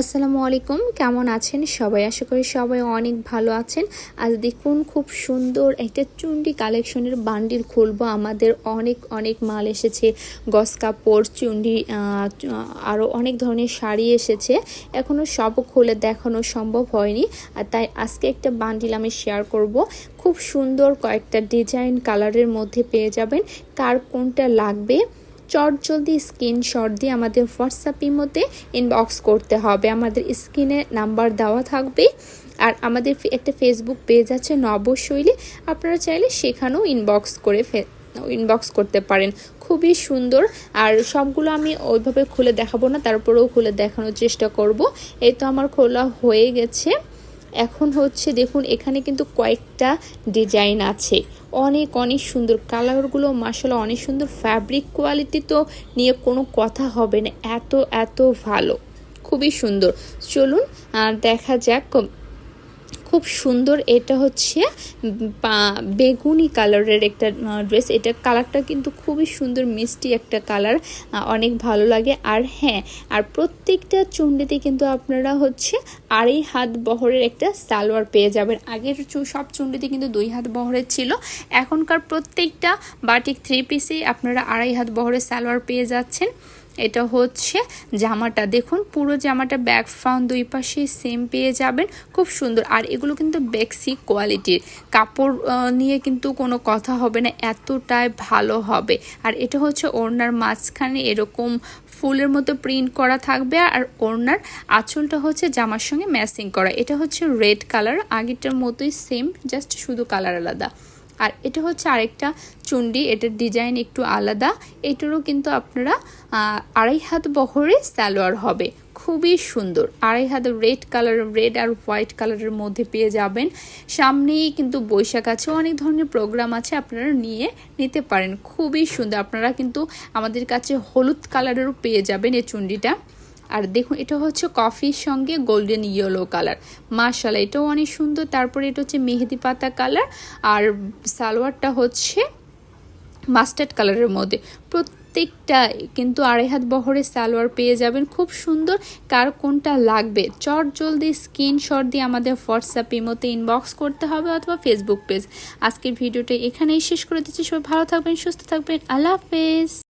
আসসালামু আলাইকুম। কেমন আছেন সবাই? আশা করি সবাই অনেক ভালো আছেন। আজ দেখুন খুব সুন্দর একটা চুন্ডি কালেকশনের বান্ডিল খুলবো। আমাদের অনেক অনেক মাল এসেছে। গস কাপড়, চুন্ডি আরও অনেক ধরনের শাড়ি এসেছে। এখনও সব খুলে দেখানো সম্ভব হয়নি। আর তাই আজকে একটা বান্ডিল আমি শেয়ার করব। খুব সুন্দর কয়েকটা ডিজাইন কালারের মধ্যে পেয়ে যাবেন। কার কোনটা লাগবে? চট জলদি স্ক্রিনশট দিয়ে আমাদের হোয়াটসঅ্যাপ ইমোতে ইনবক্স করতে হবে। আমাদের স্ক্রিনে নাম্বার দেওয়া থাকবে। আর আমাদের একটা ফেসবুক পেজ আছে, নবশৈলী। আপনারা চাইলে সেখানেও ইনবক্স করে ইনবক্স করতে পারেন। খুবই সুন্দর। আর সবগুলো আমি ওইভাবে খুলে দেখাবো না, তারপরেও খুলে দেখানোর চেষ্টা করব। এই তো আমার খোলা হয়ে গেছে। এখন হচ্ছে দেখুন, এখানে কিন্তু কয়েকটা ডিজাইন আছে। অনেক অনেক সুন্দর কালারগুলো মাসালা অনেক সুন্দর। ফ্যাব্রিক কোয়ালিটি তো নিয়ে কোনো কথা হবে না। এত এত ভালো। খুবই সুন্দর। চলুন, আর দেখা যাক খুব সুন্দর এটা হচ্ছে বেগুনি কালারের একটা ড্রেস এটা কালারটা কিন্তু খুবই সুন্দর, মিষ্টি একটা কালার অনেক ভালো লাগে। আর হ্যাঁ আর প্রত্যেকটা চুন্ডিতে কিন্তু আপনারা হচ্ছে আড়াই হাত বহরের একটা সালোয়ার পেয়ে যাবেন। আগের সব চুন্ডিতে কিন্তু দুই হাত বহরের ছিল। এখনকার প্রত্যেকটা বাটিক থ্রি পিসে আপনারা আড়াই হাত বহরের সালোয়ার পেয়ে যাচ্ছেন। এটা হচ্ছে জামাটা। দেখুন, পুরো জামাটা ব্যাক ফ্রাউন্ড দুই পাশে সেম পেয়ে যাবেন। খুব সুন্দর। আর এগুলো কিন্তু বেক্সি কোয়ালিটির কাপড় নিয়ে কিন্তু কোনো কথা হবে না, এতটাই ভালো হবে। আর এটা হচ্ছে ওড়নার মাঝখানে এরকম ফুলের মতো প্রিন্ট করা থাকবে। আর ওড়নার আঁচলটা হচ্ছে জামার সঙ্গে ম্যাচিং করা। এটা হচ্ছে রেড কালার আগেরটার মতোই সেম জাস্ট শুধু কালার আলাদা। আর এটা হচ্ছে আরেকটা চুন্ডি, এটার ডিজাইন একটু আলাদা। এটারও কিন্তু আপনারা আড়াই হাত বহরে সালোয়ার হবে। খুবই সুন্দর। আড়াই হাত রেড কালার, রেড আর হোয়াইট কালারের মধ্যে পেয়ে যাবেন। সামনেই কিন্তু বৈশাখ আছে, অনেক ধরনের প্রোগ্রাম আছে, আপনারা নিয়ে নিতে পারেন। খুবই সুন্দর। আপনারা কিন্তু আমাদের কাছে হলুদ কালারেরও পেয়ে যাবেন এই চুন্ডিটা। আর দেখুন, এটা হচ্ছে কফির সঙ্গে গোল্ডেন ইয়েলো কালার মাশালা এটাও অনেক সুন্দর। তারপরে এটা হচ্ছে মেহেদি পাতা কালার আর সালোয়ারটা হচ্ছে মাস্টার্ড কালারের মধ্যে। প্রত্যেকটা কিন্তু আড়াই হাত বহরের সালোয়ার পেয়ে যাবেন। খুব সুন্দর। কার কোনটা লাগবে? চট জলদি স্ক্রিনশট দিয়ে আমাদের হোয়াটসঅ্যাপ ইমোতে ইনবক্স করতে হবে অথবা ফেসবুক পেজ আজকের ভিডিওটা এখানেই শেষ করে দিচ্ছি। সবাই ভালো থাকবেন, সুস্থ থাকবেন। আল্লাহ হাফেজ।